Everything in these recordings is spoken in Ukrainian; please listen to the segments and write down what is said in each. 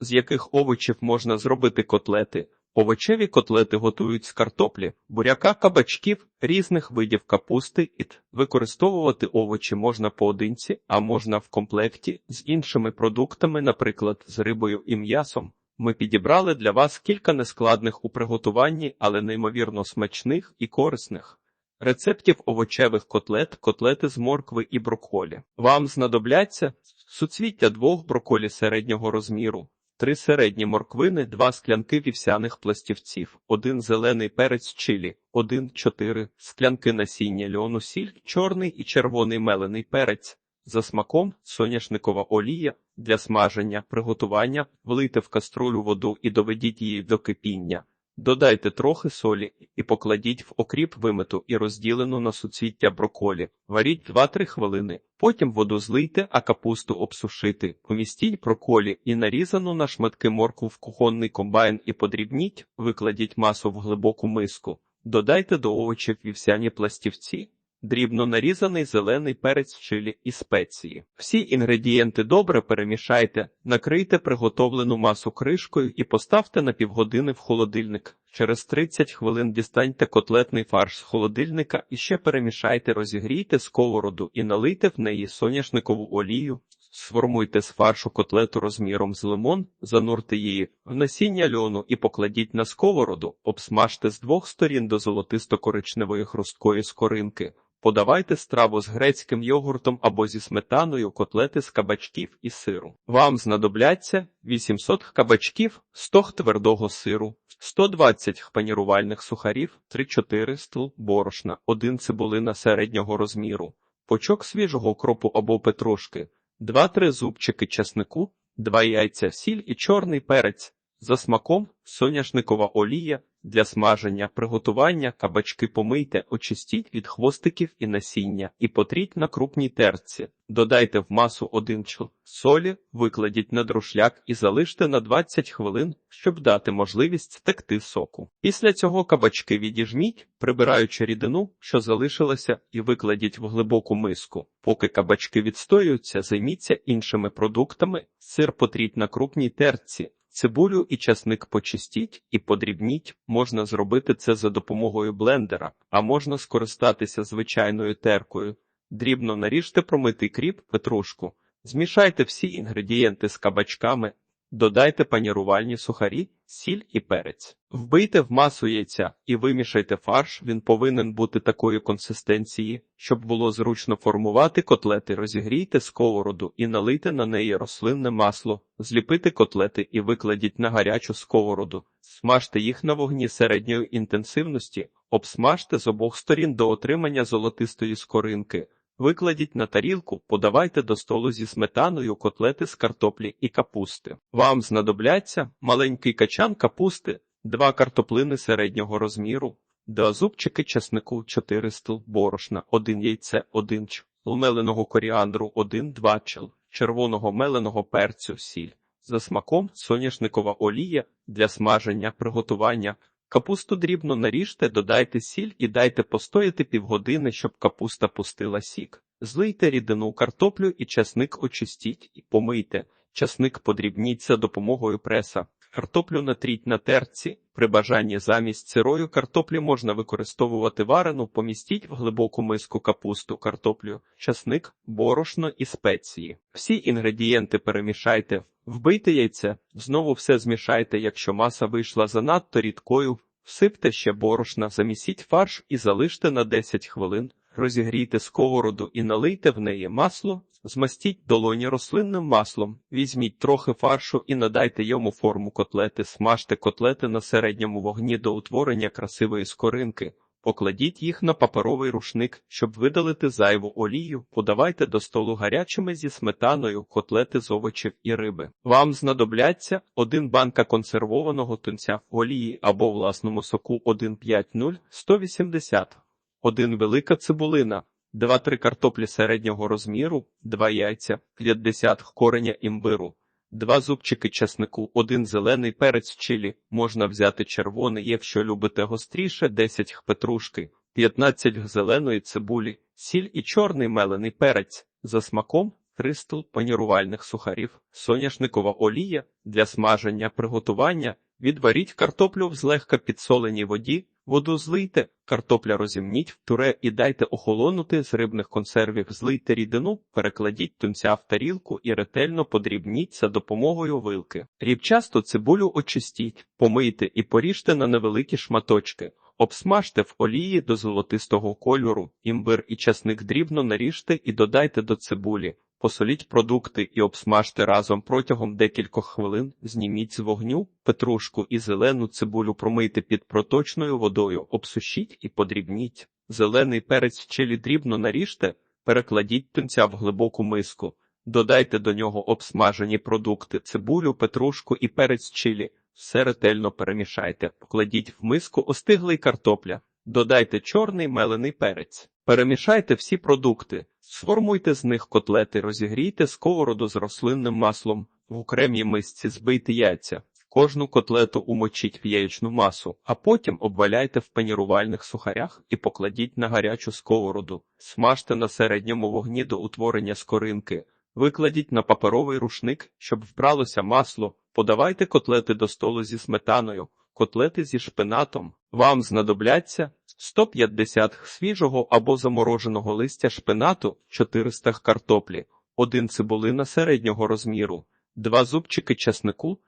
З яких овочів можна зробити котлети? Овочеві котлети готують з картоплі, буряка, кабачків, різних видів капусти і т. Використовувати овочі можна поодинці, а можна в комплекті з іншими продуктами, наприклад, з рибою і м'ясом. Ми підібрали для вас кілька нескладних у приготуванні, але неймовірно смачних і корисних. Рецептів овочевих котлет, котлети з моркви і брокколі. Вам знадобляться суцвіття двох брокколі середнього розміру, три середні морквини, два склянки вівсяних пластівців, один зелений перець чилі, один чотири склянки насіння льону сіль, чорний і червоний мелений перець. За смаком соняшникова олія для смаження, приготування, влийте в каструлю воду і доведіть її до кипіння. Додайте трохи солі і покладіть в окріп вимиту і розділену на суцвіття броколі. Варіть 2-3 хвилини. Потім воду злийте, а капусту обсушити. Помістіть броколі і нарізану на шматки моркву в кухонний комбайн і подрібніть, викладіть масу в глибоку миску. Додайте до овочів вівсяні пластівці. Дрібно нарізаний зелений перець чилі і спеції. Всі інгредієнти добре перемішайте, накрийте приготовлену масу кришкою і поставте на півгодини в холодильник. Через 30 хвилин дістаньте котлетний фарш з холодильника і ще перемішайте, розігрійте сковороду і налийте в неї соняшникову олію. Сформуйте з фаршу котлету розміром з лимон, занурте її в насіння льону і покладіть на сковороду, обсмажте з двох сторін до золотисто-коричневої хрусткої скоринки. Подавайте страву з грецьким йогуртом або зі сметаною котлети з кабачків і сиру. Вам знадобляться 800 кабачків, 100 твердого сиру, 120 панірувальних сухарів, 3-4 стл борошна, 1 цибулина середнього розміру, почок свіжого кропу або петрушки, 2-3 зубчики чеснику, 2 яйця, сіль і чорний перець. За смаком соняшникова олія для смаження, приготування кабачки помийте, очистіть від хвостиків і насіння і потріть на крупній терці. Додайте в масу один чл солі, викладіть на друшляк і залиште на 20 хвилин, щоб дати можливість стекти соку. Після цього кабачки відіжміть, прибираючи рідину, що залишилася, і викладіть в глибоку миску. Поки кабачки відстоюються, займіться іншими продуктами, сир потріть на крупній терці. Цибулю і часник почистіть і подрібніть. Можна зробити це за допомогою блендера, а можна скористатися звичайною теркою. Дрібно наріжте промитий кріп, петрушку. Змішайте всі інгредієнти з кабачками, додайте панірувальні сухарі, сіль і перець. Вбийте в масу яйця і вимішайте фарш. Він повинен бути такої консистенції, щоб було зручно формувати котлети. Розігрійте сковороду і налийте на неї рослинне масло, зліпити котлети і викладіть на гарячу сковороду. Смажте їх на вогні середньої інтенсивності, обсмажте з обох сторін до отримання золотистої скоринки. Викладіть на тарілку, подавайте до столу зі сметаною котлети з картоплі і капусти. Вам знадобляться маленький качан капусти, два картоплини середнього розміру, два зубчики чеснику, 4 стл борошна, один яйце, один ч, меленого коріандру, один два чл, червоного меленого перцю, сіль. За смаком соняшникова олія для смаження, приготування. Капусту дрібно наріжте, додайте сіль і дайте постояти півгодини, щоб капуста пустила сік. Злийте рідину картоплю і часник очистіть і помийте. Часник подрібніть за допомогою преса. Картоплю натріть на терці. При бажанні замість сирою картоплі можна використовувати варену, помістіть в глибоку миску капусту, картоплю, часник, борошно і спеції. Всі інгредієнти перемішайте, вбийте яйце, знову все змішайте, якщо маса вийшла занадто рідкою, всипте ще борошна, замісіть фарш і залиште на 10 хвилин. Розігрійте сковороду і налийте в неї масло, змастіть долоні рослинним маслом, візьміть трохи фаршу і надайте йому форму котлети, смажте котлети на середньому вогні до утворення красивої скоринки. Покладіть їх на паперовий рушник, щоб видалити зайву олію, подавайте до столу гарячими зі сметаною котлети з овочів і риби. Вам знадобляться один банка консервованого тунця олії або власному соку 1,50 180 один велика цибулина, 2-3 картоплі середнього розміру, 2 яйця, 50 кореня імбиру, 2 зубчики чеснику, 1 зелений перець чилі, можна взяти червоний, якщо любите гостріше, 10 петрушки, 15 зеленої цибулі, сіль і чорний мелений перець. За смаком 3 стул панірувальних сухарів, соняшникова олія для смаження приготування, відваріть картоплю в злегка підсоленій воді, воду злийте, картопля розімніть в туре і дайте охолонути з рибних консервів, злийте рідину, перекладіть тунця в тарілку і ретельно подрібніть за допомогою вилки. Рівчасту цибулю очистіть, помийте і поріжте на невеликі шматочки. Обсмажте в олії до золотистого кольору, імбир і часник дрібно наріжте і додайте до цибулі. Посоліть продукти і обсмажте разом протягом декількох хвилин, зніміть з вогню, петрушку і зелену цибулю промийте під проточною водою, обсушіть і подрібніть. Зелений перець чилі дрібно наріжте, перекладіть тунця в глибоку миску, додайте до нього обсмажені продукти, цибулю, петрушку і перець чилі. Все ретельно перемішайте, покладіть в миску остиглий картопля, додайте чорний мелений перець. Перемішайте всі продукти, сформуйте з них котлети, розігрійте сковороду з рослинним маслом, в окремій мисці збийте яйця. Кожну котлету умочіть в яєчну масу, а потім обваляйте в панірувальних сухарях і покладіть на гарячу сковороду. Смажте на середньому вогні до утворення скоринки. Викладіть на паперовий рушник, щоб вбралося масло. Подавайте котлети до столу зі сметаною, котлети зі шпинатом. Вам знадобляться 150 свіжого або замороженого листя шпинату, 400 картоплі, 1 цибулина середнього розміру, 2 зубчики часнику,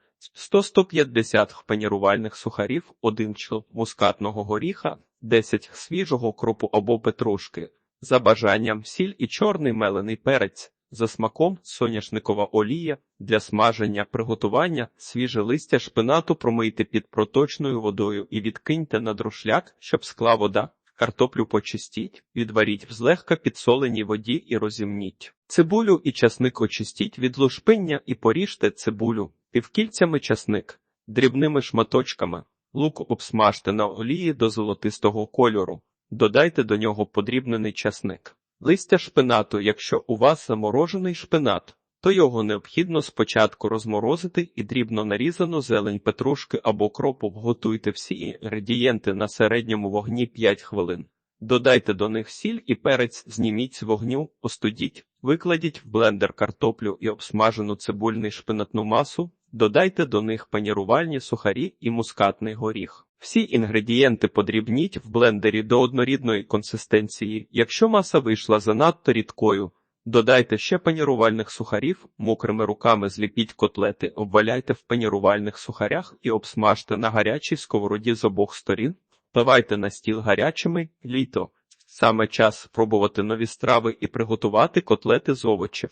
100-150 панірувальних сухарів, 1 чл мускатного горіха, 10 свіжого кропу або петрушки. За бажанням сіль і чорний мелений перець. За смаком соняшникова олія для смаження приготування свіже листя шпинату промийте під проточною водою і відкиньте на друшляк, щоб скла вода. Картоплю почистіть, відваріть в злегка підсоленій воді і розімніть. Цибулю і часник очистіть від лушпиння і поріжте цибулю, півкільцями часник, дрібними шматочками, лук обсмажте на олії до золотистого кольору, додайте до нього подрібнений часник. Листя шпинату, якщо у вас заморожений шпинат, то його необхідно спочатку розморозити і дрібно нарізану зелень петрушки або кропу вготуйте всі інгредієнти на середньому вогні 5 хвилин. Додайте до них сіль і перець, зніміть з вогню, остудіть, викладіть в блендер картоплю і обсмажену цибульний шпинатну масу, додайте до них панірувальні сухарі і мускатний горіх. Всі інгредієнти подрібніть в блендері до однорідної консистенції. Якщо маса вийшла занадто рідкою, додайте ще панірувальних сухарів, мокрими руками зліпіть котлети, обваляйте в панірувальних сухарях і обсмажте на гарячій сковороді з обох сторін. Давайте на стіл гарячими літо. Саме час спробувати нові страви і приготувати котлети з овочів.